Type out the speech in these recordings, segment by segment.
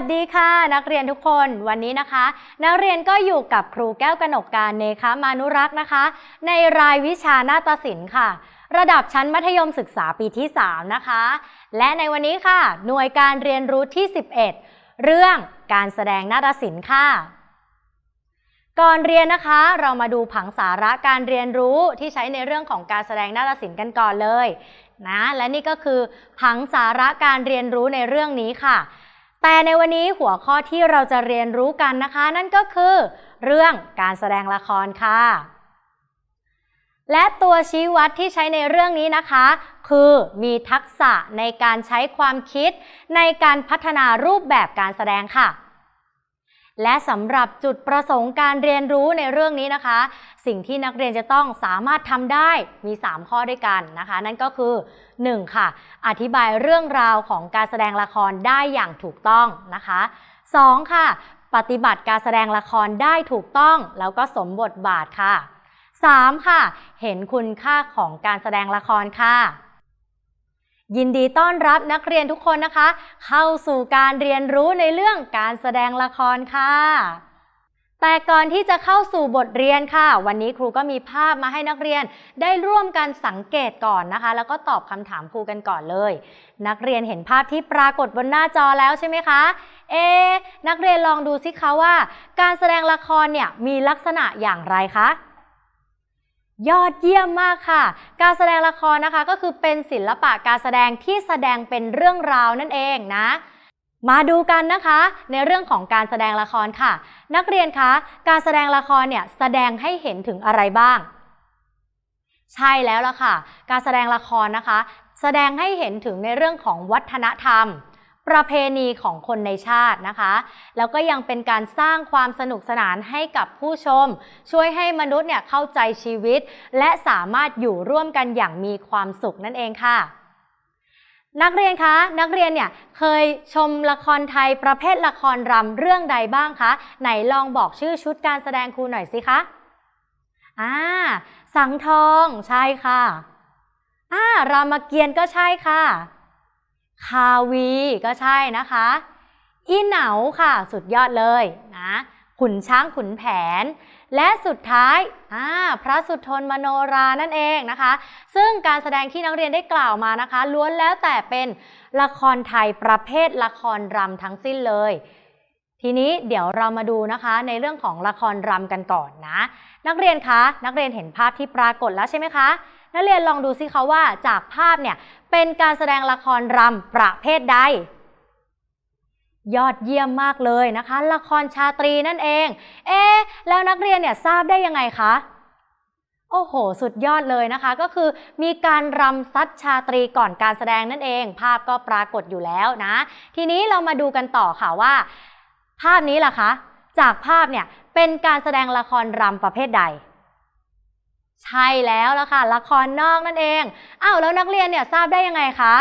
สดีค่ะ นักเรียนทุกคนวันนี้นะคะ นักเรียนก็อยู่กับครูแก้วกนกการเนคะมานุรักษ์นะคะ ในรายวิชาหน้าฏศิลป์ค่ะ ระดับชั้นมัธยมศึกษาปีที่ 3 นะคะ และในวันนี้ค่ะ หน่วยการเรียนรู้ที่ 11 เรื่องการแสดงหน้าฏศิลป์ค่ะ ก่อนเรียนนะคะ เรามาดูผังสาระการเรียนรู้ที่ใช้ในเรื่องของการแสดงหน้าฏศิลป์กันก่อนเลยนะและนี่ก็คือผังสาระการเรียนรู้ในเรื่องนี้ค่ะ แต่ในวันนี้หัวข้อที่เราจะเรียนรู้กันนะคะ นั่นก็คือ เรื่องการแสดงละครค่ะ และตัวชี้วัดที่ใช้ในเรื่องนี้นะคะ คือมีทักษะในการใช้ความคิดในการพัฒนารูปแบบการแสดงค่ะ และสำหรับจุดประสงค์การเรียนรู้ในเรื่องนี้นะคะ สิ่งที่นักเรียนจะต้องสามารถทำได้มี 3 ข้อด้วยกันนะคะ นั่นก็คือ 1. ค่ะ อธิบายเรื่องราวของการแสดงละครได้อย่างถูกต้องนะคะ 2. ค่ะ ปฏิบัติการแสดงละครได้ถูกต้อง แล้วก็สมบทบาทค่ะ 3. ค่ะ เห็นคุณค่าของการแสดงละครค่ะ ยินดีต้อนรับนักเรียนทุกคนนะคะ เข้าสู่การเรียนรู้ในเรื่องการแสดงละครค่ะ แต่ก่อนที่จะเข้าสู่บทเรียนค่ะ วันนี้ครูก็มีภาพมาให้นักเรียนได้ร่วมกันสังเกตก่อนนะคะ แล้วก็ตอบคำถามครูกันก่อนเลย นักเรียนเห็นภาพที่ปรากฏบนหน้าจอแล้วใช่ไหมคะเอ นักเรียนลองดูสิคะว่า การแสดงละครเนี่ยมีลักษณะอย่างไรคะ ยอดเยี่ยมมากค่ะ การแสดงละครนะคะก็คือเป็นศิลปะการแสดงที่แสดงเป็นเรื่องราวนั่นเองนะ มาดูกันนะคะ ในเรื่องของการแสดงละครค่ะ นักเรียนคะการแสดงละครเนี่ยแสดงให้เห็นถึงอะไรบ้าง ใช่แล้วล่ะค่ะ การแสดงละครนะคะ แสดงให้เห็นถึงในเรื่องของวัฒนธรรม ประเพณีของคนในชาตินะคะ แล้วก็ยังเป็นการสร้างความสนุกสนานให้กับผู้ชม ช่วยให้มนุษย์เนี่ยเข้าใจชีวิต และสามารถอยู่ร่วมกันอย่างมีความสุขนั่นเองค่ะนักเรียนคะนักเรียนเนี่ยเคยชมละครไทยประเภทละครรำเรื่องใดบ้างคะไหนลองบอกชื่อชุดการแสดงครูหน่อยสิคะอ่าสังทองใช่ค่ะอ่ารามเกียรติก็ใช่ค่ะ คาวีก็ใช่นะคะ อีเหนาค่ะ สุดยอดเลยนะขุนช้างขุนแผน และสุดท้ายพระสุทนมโนรานั่นเองนะคะ ซึ่งการแสดงที่นักเรียนได้กล่าวมานะคะ ล้วนแล้วแต่เป็นละครไทยประเภทละครรำทั้งสิ้นเลย ทีนี้เดี๋ยวเรามาดูนะคะในเรื่องของละครรำกันก่อนนะ นักเรียนคะ นักเรียนเห็นภาพที่ปรากฏแล้วใช่ไหมคะ นักเรียนลองดูสิคะว่าจากภาพเนี่ยเป็นการแสดงละครรำประเภทใด ยอดเยี่ยมมากเลยนะคะ ละครชาตรีนั่นเอง เอ๊แล้วนักเรียนเนี่ยทราบได้ยังไงคะโอ้โห สุดยอดเลยนะคะ ก็คือมีการรำซัดชาตรีก่อนการแสดงนั่นเอง ภาพก็ปรากฏอยู่แล้วนะ ทีนี้เรามาดูกันต่อค่ะว่า ภาพนี้ล่ะคะ จากภาพเนี่ยเป็นการแสดงละครรำประเภทใด ใช่แล้วละค่ะละครนอกนั่นเองอ้าวแล้วนักเรียนเนี่ยทราบได้ยังไงคะ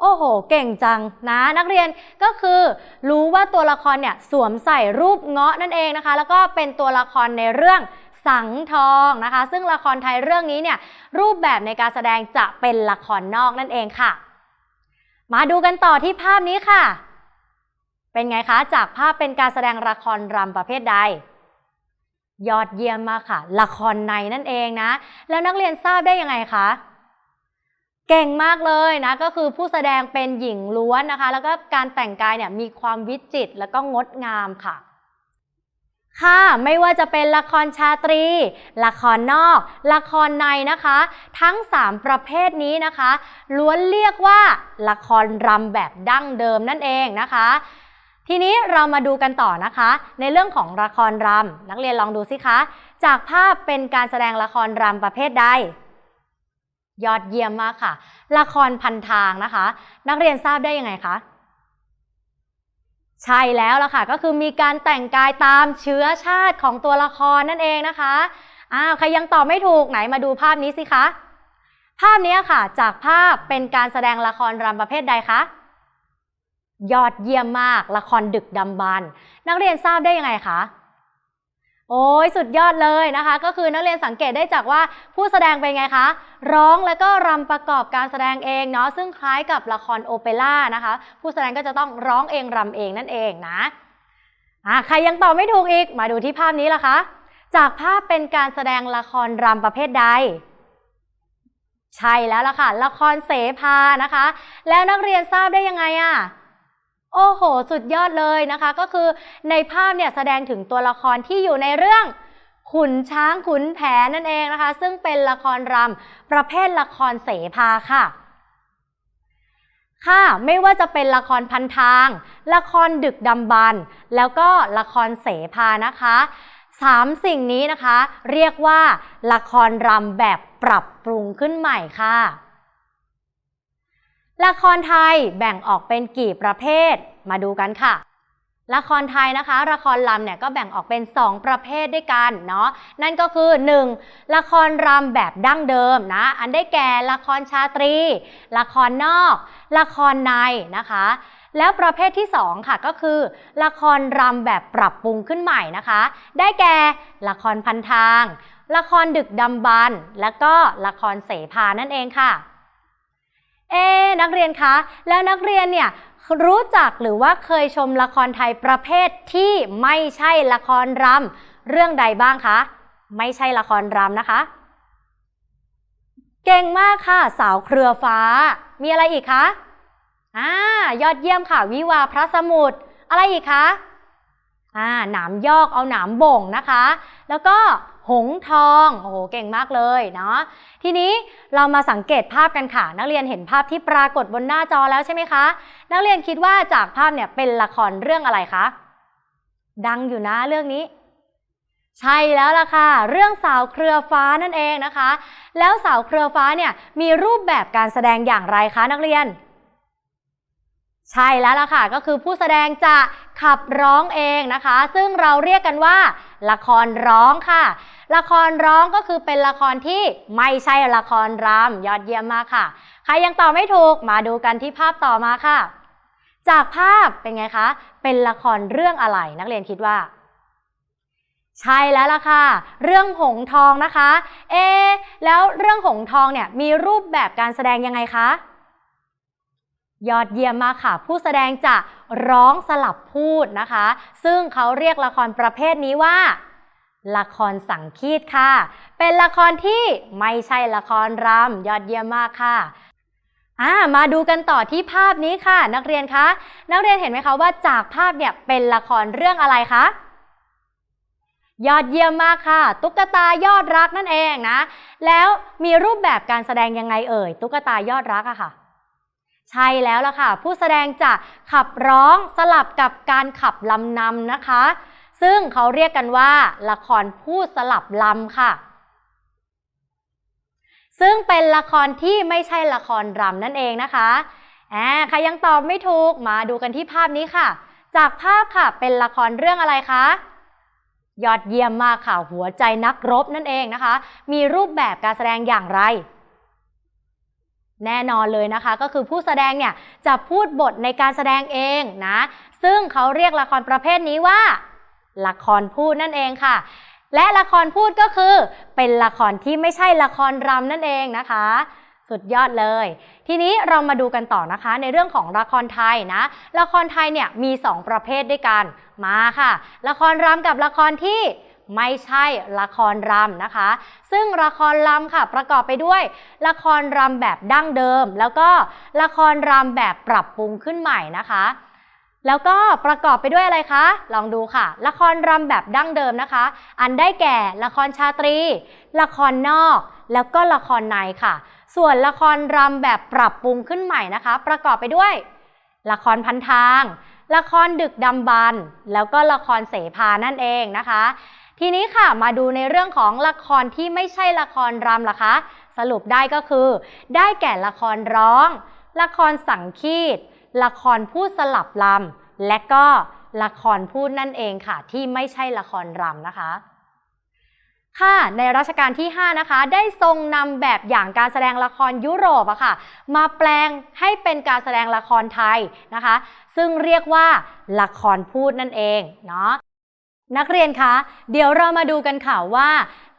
โอ้โห เก่งจังนะนักเรียนก็คือรู้ว่าตัวละครเนี่ยสวมใส่รูปเงาะนั่นเองนะคะ แล้วก็เป็นตัวละครในเรื่องสังทองนะคะ ซึ่งละครไทยเรื่องนี้เนี่ยรูปแบบในการแสดงจะเป็นละครนอกนั่นเองค่ะ มาดูกันต่อที่ภาพนี้ค่ะ เป็นไงคะ จากภาพเป็นการแสดงละครรำประเภทใด ยอดเยี่ยมมากค่ะ ละครในนั่นเองนะ แล้วนักเรียนทราบได้ยังไงคะ เก่งมากเลยนะ ก็คือผู้แสดงเป็นหญิงล้วนนะคะ แล้วก็การแต่งกายเนี่ยมีความวิจิตรแล้วก็งดงามค่ะ ค่ะ ไม่ว่าจะเป็นละครชาตรี ละครนอก ละครในนะคะ ทั้ง 3 ประเภทนี้นะคะ ล้วนเรียกว่าละครรำแบบดั้งเดิมนั่นเองนะคะ ทีนี้เรามาดูกันต่อนะคะ ในเรื่องของละครรำนักเรียนลองดูสิคะ จากภาพเป็นการแสดงละครรำประเภทใด ยอดเยี่ยมมากค่ะ ละครพันทางนะคะ นักเรียนทราบได้ยังไงคะใช่แล้วล่ะค่ะ ก็คือมีการแต่งกายตามเชื้อชาติของตัวละครนั่นเองนะคะอ้าวใครยังตอบไม่ถูกไหนมาดูภาพนี้สิคะ ภาพนี้ค่ะ จากภาพเป็นการแสดงละครรำประเภทใดคะ ยอดเยี่ยมมาก ละครดึกดำบรรพ์นักเรียนทราบได้ยังไงคะ โอ้ยสุดยอดเลยนะคะ ก็คือนักเรียนสังเกตได้จากว่าผู้แสดงเป็นไงคะ ร้องแล้วก็รำประกอบการแสดงเองเนาะซึ่งคล้ายกับละครโอเปร่านะคะ ผู้แสดงก็จะต้องร้องเองรำเองนั่นเองนะอะใครยังตอบไม่ถูกอีกมาดูที่ภาพนี้ล่ะคะ จากภาพเป็นการแสดงละครรำประเภทใดใช่แล้วล่ะค่ะ ละครเสภานะคะ แล้วนักเรียนทราบได้ยังไงอะ โอ้โห สุดยอดเลยนะคะ ก็คือในภาพเนี่ยแสดงถึงตัวละครที่อยู่ในเรื่องขุนช้างขุนแผนนั่นเองนะคะ ซึ่งเป็นละครรำประเภทละครเสภาค่ะค่ะ ไม่ว่าจะเป็นละครพันทาง ละครดึกดำบรรพ์แล้วก็ละครเสภานะคะสามสิ่งนี้นะคะ เรียกว่าละครรำแบบปรับปรุงขึ้นใหม่ค่ะ ละครไทยแบ่งออกเป็นกี่ประเภท มาดูกันค่ะ ละครไทยนะคะ ละครลำเนี่ยก็แบ่งออกเป็น 2 ประเภทด้วยกันเนาะ นั่นก็คือ 1. ละครรำแบบดั้งเดิมนะ อันได้แก่ละครชาตรี ละครนอก ละครในนะคะ แล้วประเภทที่ 2 ค่ะก็คือ ละครรำแบบปรับปรุงขึ้นใหม่นะคะ ได้แก่ละครพันทาง ละครดึกดำบรรพ์และก็ละครเสภานั่นเองค่ะ เอ๊นักเรียนคะ แล้วนักเรียนเนี่ยรู้จักหรือว่าเคยชมละครไทยประเภทที่ไม่ใช่ละครรำเรื่องใดบ้างคะ ไม่ใช่ละครรำนะคะ เก่งมากค่ะ สาวเครือฟ้า มีอะไรอีกคะอ่ายอดเยี่ยมค่ะ วิวาพระสมุทรอะไรอีกคะอ่าหนามยอกเอาหนามบ่งนะคะ แล้วก็ หงทอง โอ้โห เก่งมากเลยเนาะ ทีนี้เรามาสังเกตภาพกันค่ะ นักเรียนเห็นภาพที่ปรากฏบนหน้าจอแล้วใช่ไหมคะ นักเรียนคิดว่าจากภาพเนี่ยเป็นละครเรื่องอะไรคะ ดังอยู่นะเรื่องนี้ ใช่แล้วล่ะค่ะ เรื่องสาวเครือฟ้านั่นเองนะคะ แล้วสาวเครือฟ้าเนี่ยมีรูปแบบการแสดงอย่างไรคะนักเรียน ใช่แล้วล่ะค่ะ ก็คือผู้แสดงจะ ขับร้องเองนะคะ ซึ่งเราเรียกกันว่า ละครร้องค่ะ ละครร้องก็คือเป็นละครที่ไม่ใช่ละครรำยอดเยี่ยมมากค่ะ ใครยังตอบไม่ถูกมาดูกันที่ภาพต่อมาค่ะ จากภาพเป็นไงคะ เป็นละครเรื่องอะไรนักเรียนคิดว่าใช่แล้วล่ะค่ะ เรื่องหงทองนะคะ เอ แล้วเรื่องหงทองเนี่ยมีรูปแบบการแสดงยังไงคะ ยอดเยี่ยมมากค่ะ ผู้แสดงจะร้องสลับพูดนะคะ ซึ่งเขาเรียกละครประเภทนี้ว่า ละครสังคีตค่ะ เป็นละครที่ไม่ใช่ละครรำยอดเยี่ยมมากค่ะามาดูกันต่อที่ภาพนี้ค่ะ นักเรียนคะ นักเรียนเห็นไหมคะว่าจากภาพเนี่ยเป็นละครเรื่องอะไรคะยอดเยี่ยมมากค่ะ ตุ๊กตายอดรักนั่นเองนะ แล้วมีรูปแบบการแสดงยังไงเอ่ย ตุ๊กตายอดรักอะค่ะ ใช่แล้วล่ะค่ะ ผู้แสดงจะขับร้องสลับกับการขับลำนำนะคะ ซึ่งเขาเรียกกันว่า ละครพูดสลับลำค่ะ ซึ่งเป็นละครที่ไม่ใช่ละครรำนั่นเองนะคะแอบใครยังตอบไม่ถูกมาดูกันที่ภาพนี้ค่ะ จากภาพค่ะเป็นละครเรื่องอะไรคะยอดเยี่ยมมากค่ะหัวใจนักรบนั่นเองนะคะ มีรูปแบบการแสดงอย่างไร แน่นอนเลยนะคะ ก็คือผู้แสดงเนี่ยจะพูดบทในการแสดงเองนะ ซึ่งเขาเรียกละครประเภทนี้ว่า ละครพูดนั่นเองค่ะ และละครพูดก็คือ เป็นละครที่ไม่ใช่ละครรำนั่นเองนะคะ สุดยอดเลย ทีนี้เรามาดูกันต่อนะคะ ในเรื่องของละครไทยนะ ละครไทยเนี่ยมี 2 ประเภทด้วยกันมาค่ะ ละครรำกับละครที่ ไม่ใช่ละครรำนะคะ ซึ่งละครรำค่ะประกอบไปด้วย ละครรำแบบดั้งเดิม แล้วก็ละครรำแบบปรับปรุงขึ้นใหม่นะคะแล้วก็ประกอบไปด้วยอะไรคะ ลองดูค่ะ ละครรำแบบดั้งเดิมนะคะ อันได้แก่ละครชาตรี ละครนอก แล้วก็ละครในค่ะ ส่วนละครรำแบบปรับปรุงขึ้นใหม่นะคะ ประกอบไปด้วย ละครพันทาง ละครดึกดำบรรพ์แล้วก็ละครเสภานั่นเองนะคะ ทีนี้ค่ะมาดูในเรื่องของละครที่ไม่ใช่ละครรำล่ะคะ สรุปได้ก็คือ ได้แก่ละครร้อง ละครสังคีต ละครพูดสลับลำและก็ละครพูดนั่นเองค่ะ ที่ไม่ใช่ละครรำนะคะค่ะในรัชกาลที่ 5 นะคะ ได้ทรงนำแบบอย่างการแสดงละครยุโรปอะค่ะ มาแปลงให้เป็นการแสดงละครไทยนะคะ ซึ่งเรียกว่าละครพูดนั่นเองเนาะ นักเรียนคะ เดี๋ยวเรามาดูกันค่ะว่า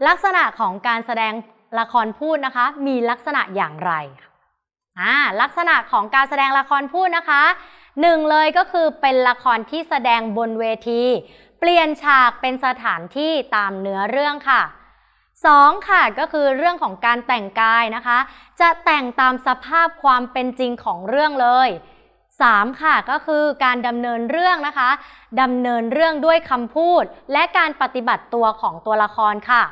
ลักษณะของการแสดงละครพูดนะคะ มีลักษณะอย่างไรอ่าลักษณะของการแสดงละครพูดนะคะหนึ่งเลยก็คือเป็นละครที่แสดงบนเวที เปลี่ยนฉากเป็นสถานที่ตามเนื้อเรื่องค่ะสองค่ะก็คือเรื่องของการแต่งกายนะคะ จะแต่งตามสภาพความเป็นจริงของเรื่องเลย 3. ค่ะก็คือการดำเนินเรื่องนะคะดำเนินเรื่องด้วยคำพูด และการปฏิบัติตัวของตัวละครค่ะ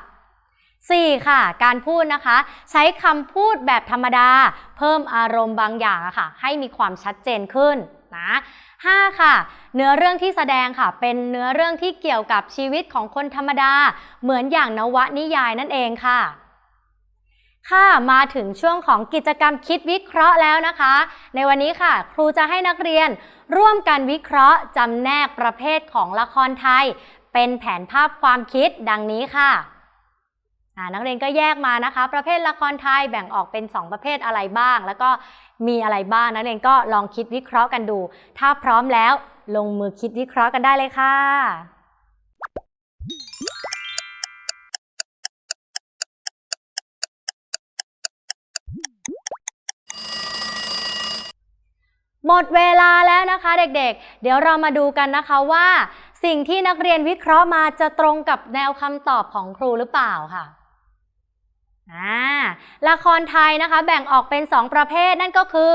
4. ค่ะ การพูดนะคะ ใช้คำพูดแบบธรรมดา เพิ่มอารมณ์บางอย่างค่ะ ให้มีความชัดเจนขึ้นนะ 5. ค่ะ เนื้อเรื่องที่แสดงค่ะ เป็นเนื้อเรื่องที่เกี่ยวกับชีวิตของคนธรรมดา เหมือนอย่างนวนิยายนั่นเองค่ะ ค่ะมาถึงช่วงของกิจกรรมคิดวิเคราะห์แล้วนะคะ ในวันนี้ค่ะ ครูจะให้นักเรียนร่วมกันวิเคราะห์จำแนกประเภทของละครไทย เป็นแผนภาพความคิดดังนี้ค่ะนักเรียนก็แยกมานะคะ ประเภทละครไทยแบ่งออกเป็น 2 ประเภทอะไรบ้าง แล้วก็มีอะไรบ้าง นักเรียนก็ลองคิดวิเคราะห์กันดู ถ้าพร้อมแล้วลงมือคิดวิเคราะห์กันได้เลยค่ะ หมดเวลาแล้วนะคะเด็กๆเดี๋ยวเรามาดูกันนะคะว่า สิ่งที่นักเรียนวิเคราะห์มาจะตรงกับแนวคำตอบของครูหรือเปล่าค่ะละครไทยนะคะแบ่งออกเป็น 2 ประเภทนั่นก็คือ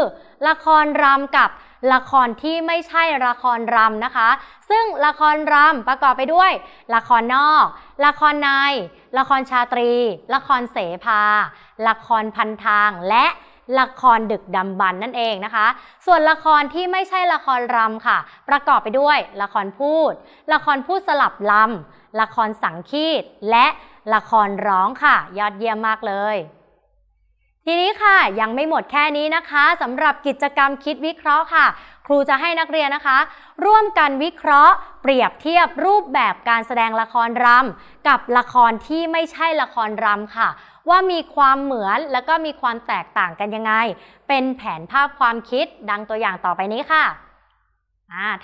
ละครรำกับละครที่ไม่ใช่ละครรำนะคะ ซึ่งละครรำประกอบไปด้วย ละครนอก ละครใน ละครชาตรี ละครเสภา ละครพันทางและ ละครดึกดำบรรนั่นเองนะคะ ส่วนละครที่ไม่ใช่ละครรำค่ะ ประกอบไปด้วย ละครพูด ละครพูดสลับลำละครสังคีตและละครร้องค่ะ ยอดเยี่ยมมากเลยทีนี้ค่ะยังไม่หมดแค่นี้นะคะสำหรับกิจกรรมคิดวิเคราะห์ค่ะ ครูจะให้นักเรียนนะคะ ร่วมกันวิเคราะห์ เปรียบเทียบรูปแบบการแสดงละครรำกับละครที่ไม่ใช่ละครรำค่ะ ว่ามีความเหมือนแล้วก็มีความแตกต่างกันยังไง เป็นแผนภาพความคิดดังตัวอย่างต่อไปนี้ค่ะ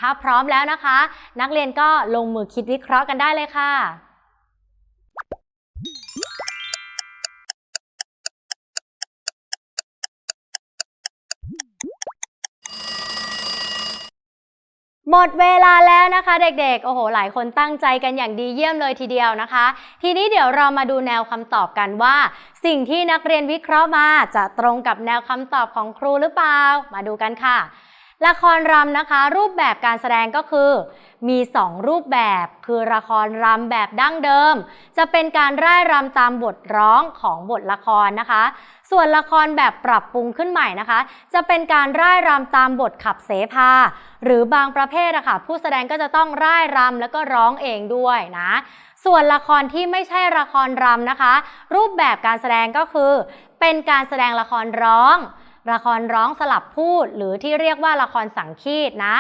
ถ้าพร้อมแล้วนะคะ นักเรียนก็ลงมือคิดวิเคราะห์กันได้เลยค่ะ หมดเวลาแล้วนะคะเด็กๆ โอ้โห หลายคนตั้งใจกันอย่างดีเยี่ยมเลยทีเดียวนะคะ ทีนี้เดี๋ยวเรามาดูแนวคำตอบกันว่า สิ่งที่นักเรียนวิเคราะห์มาจะตรงกับแนวคำตอบของครูหรือเปล่า มาดูกันค่ะ ละครรำนะคะ รูปแบบการแสดงก็คือ มี 2 รูปแบบคือละครรำแบบดั้งเดิม จะเป็นการร่ายรำตามบทร้องของบทละครนะคะ ส่วนละครแบบปรับปรุงขึ้นใหม่นะคะ จะเป็นการร่ายรำตามบทขับเสภา หรือบางประเภทอะค่ะผู้แสดงก็จะต้องร่ายรำแล้วก็ร้องเองด้วยนะส่วนละครที่ไม่ใช่ละครรำนะคะ รูปแบบการแสดงก็คือ เป็นการแสดงละครร้อง ละครร้องสลับพูด หรือที่เรียกว่าละครสังคีตนะ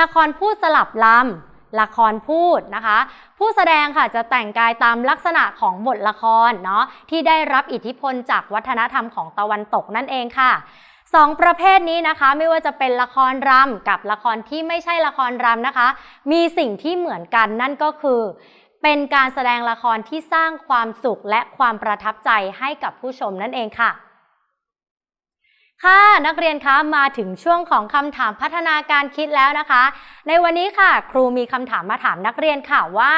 ละครพูดสลับลำละครพูดนะคะ ผู้แสดงค่ะจะแต่งกายตามลักษณะของบทละครเนาะที่ได้รับอิทธิพลจากวัฒนธรรมของตะวันตกนั่นเองค่ะสองประเภทนี้นะคะไม่ว่าจะเป็นละครรำกับละครที่ไม่ใช่ละครรำนะคะ มีสิ่งที่เหมือนกันนั่นก็คือ เป็นการแสดงละครที่สร้างความสุขและความประทับใจให้กับผู้ชมนั่นเองค่ะ ค่ะนักเรียนคะมาถึงช่วงของคำถามพัฒนาการคิดแล้วนะคะ ในวันนี้ค่ะ ครูมีคำถามมาถามนักเรียนค่ะว่า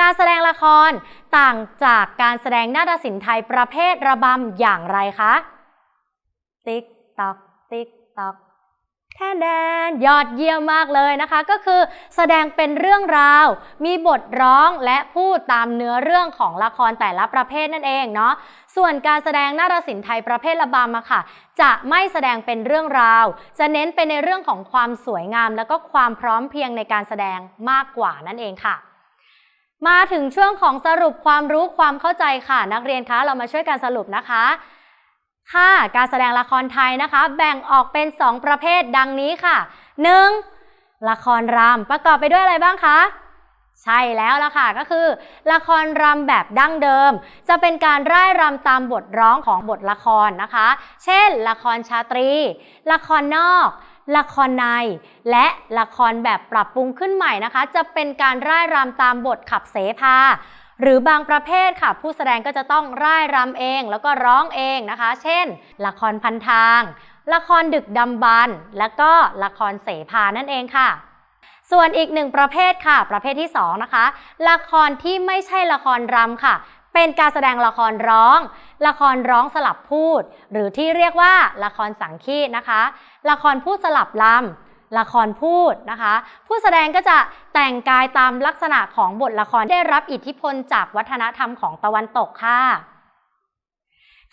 การแสดงละครต่างจากการแสดงนาฏศิลป์ไทยประเภทระบำอย่างไรคะ ติ๊กตอกติ๊ก แค่แดนยอดเยี่ยมมากเลยนะคะ ก็คือแสดงเป็นเรื่องราว มีบทร้องและพูดตามเนื้อเรื่องของละครแต่ละประเภทนั่นเองเนาะส่วนการแสดงนาฏศิลป์ไทยประเภทระบำอะค่ะ จะไม่แสดงเป็นเรื่องราว จะเน้นไปในเรื่องของความสวยงาม แล้วก็ความพร้อมเพียงในการแสดงมากกว่านั่นเองค่ะ มาถึงช่วงของสรุปความรู้ความเข้าใจค่ะ นักเรียนคะเรามาช่วยกันสรุปนะคะ ค่ะการแสดงละครไทยนะคะ แบ่งออกเป็น 2 ประเภทดังนี้ค่ะ 1. ละครรำประกอบไปด้วยอะไรบ้างคะ ใช่แล้วล่ะค่ะก็คือ ละครรำแบบดั้งเดิม จะเป็นการร่ายรำตามบทร้องของบทละครนะคะ เช่น ละครชาตรี ละครนอก ละครใน และละครแบบปรับปรุงขึ้นใหม่นะคะ จะเป็นการร่ายรำตามบทขับเสพา หรือบางประเภทค่ะ ผู้แสดงก็จะต้องร่ายรำเองแล้วก็ร้องเองนะคะ เช่น ละครพันทาง ละครดึกดำบรรและก็ละครเสภานั่นเองค่ะ ส่วนอีกหนึ่งประเภทค่ะ ประเภทที่สองนะคะ ละครที่ไม่ใช่ละครรำค่ะ เป็นการแสดงละครร้อง ละครร้องสลับพูด หรือที่เรียกว่าละครสังคีตนะคะ ละครพูดสลับลำ ละครพูดนะคะ ผู้แสดงก็จะแต่งกายตามลักษณะของบทละครได้รับอิทธิพลจากวัฒนธรรมของตะวันตกค่ะ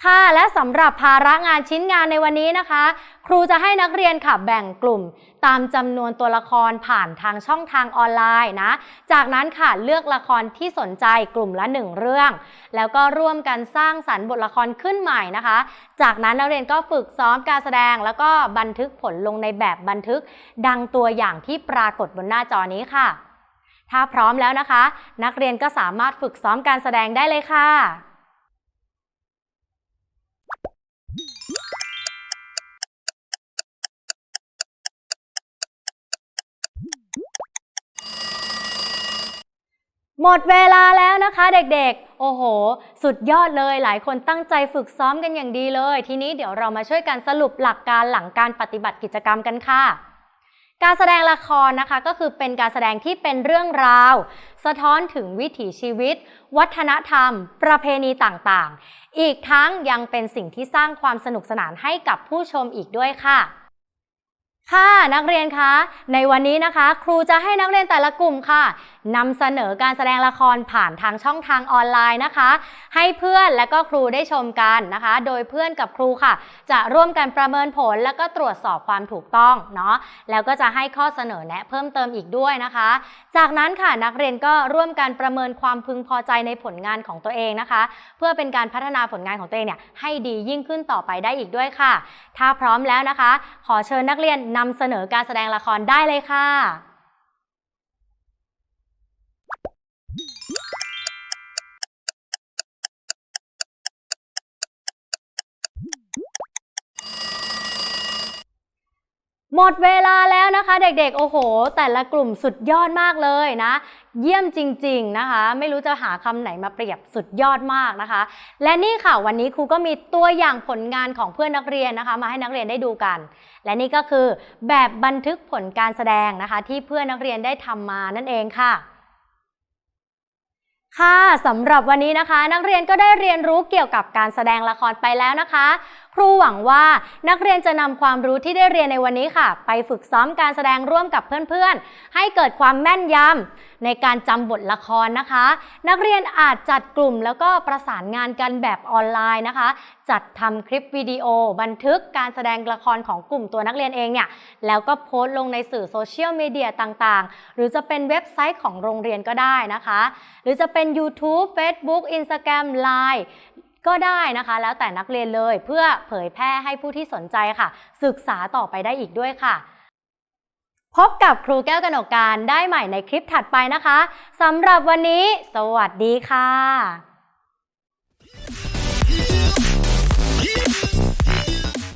ค่ะและสำหรับภาระงานชิ้นงานในวันนี้นะคะ ครูจะให้นักเรียนค่ะแบ่งกลุ่ม ตามจำนวนตัวละครผ่านทางช่องทางออนไลน์นะ จากนั้นค่ะเลือกละครที่สนใจกลุ่มละหนึ่งเรื่อง แล้วก็ร่วมกันสร้างสรรค์บทละครขึ้นใหม่นะคะ จากนั้นนักเรียนก็ฝึกซ้อมการแสดง แล้วก็บันทึกผลลงในแบบบันทึก ดังตัวอย่างที่ปรากฏบนหน้าจอนี้ค่ะ ถ้าพร้อมแล้วนะคะ นักเรียนก็สามารถฝึกซ้อมการแสดงได้เลยค่ะ หมดเวลาแล้วนะคะเด็กๆ โอ้โห สุดยอดเลย หลายคนตั้งใจฝึกซ้อมกันอย่างดีเลย ทีนี้เดี๋ยวเรามาช่วยกันสรุปหลักการหลังการปฏิบัติกิจกรรมกันค่ะ การแสดงละครนะคะก็คือเป็นการแสดงที่เป็นเรื่องราว สะท้อนถึงวิถีชีวิต วัฒนธรรม ประเพณีต่างๆ อีกทั้งยังเป็นสิ่งที่สร้างความสนุกสนานให้กับผู้ชมอีกด้วยค่ะค่ะนักเรียนคะ ในวันนี้นะคะ ครูจะให้นักเรียนแต่ละกลุ่มค่ะ นำเสนอการแสดงละครผ่านทางช่องทางออนไลน์นะคะ ให้เพื่อนและก็ครูได้ชมกันนะคะ โดยเพื่อนกับครูค่ะ จะร่วมกันประเมินผลแล้วก็ตรวจสอบความถูกต้องเนาะแล้วก็จะให้ข้อเสนอแนะเพิ่มเติมอีกด้วยนะคะ จากนั้นค่ะนักเรียนก็ร่วมกันประเมินความพึงพอใจในผลงานของตัวเองนะคะ เพื่อเป็นการพัฒนาผลงานของตัวเองเนี่ยให้ดียิ่งขึ้นต่อไปได้อีกด้วยค่ะ ถ้าพร้อมแล้วนะคะ ขอเชิญนักเรียนนำเสนอการแสดงละครได้เลยค่ะ หมดเวลาแล้วนะคะเด็กๆ โอ้โห แต่ละกลุ่มสุดยอดมากเลยนะ เยี่ยมจริงๆนะคะ ไม่รู้จะหาคำไหนมาเปรียบสุดยอดมากนะคะ และนี่ค่ะวันนี้ครูก็มีตัวอย่างผลงานของเพื่อนนักเรียนนะคะ มาให้นักเรียนได้ดูกัน และนี่ก็คือแบบบันทึกผลการแสดงนะคะ ที่เพื่อนนักเรียนได้ทำมานั่นเองค่ะค่ะสำหรับวันนี้นะคะ นักเรียนก็ได้เรียนรู้เกี่ยวกับการแสดงละครไปแล้วนะคะ ครูหวังว่านักเรียนจะนำความรู้ที่ได้เรียนในวันนี้ค่ะ ไปฝึกซ้อมการแสดงร่วมกับเพื่อนๆ ให้เกิดความแม่นยำในการจำบทละครนะคะ นักเรียนอาจจัดกลุ่มแล้วก็ประสานงานกันแบบออนไลน์นะคะ จัดทำคลิปวิดีโอ บันทึกการแสดงละครของกลุ่มตัวนักเรียนเองเนี่ยแล้วก็โพสต์ลงในสื่อโซเชียลมีเดียต่างๆ หรือจะเป็นเว็บไซต์ของโรงเรียนก็ได้นะคะ หรือจะเป็น YouTube Facebook Instagram Line ก็ได้นะคะ แล้วแต่นักเรียนเลยเพื่อเผยแพร่ให้ผู้ที่สนใจค่ะ ศึกษาต่อไปได้อีกด้วยค่ะ พบกับครูแก้วกนกการได้ใหม่ในคลิปถัดไปนะคะสำหรับวันนี้ สวัสดีค่ะ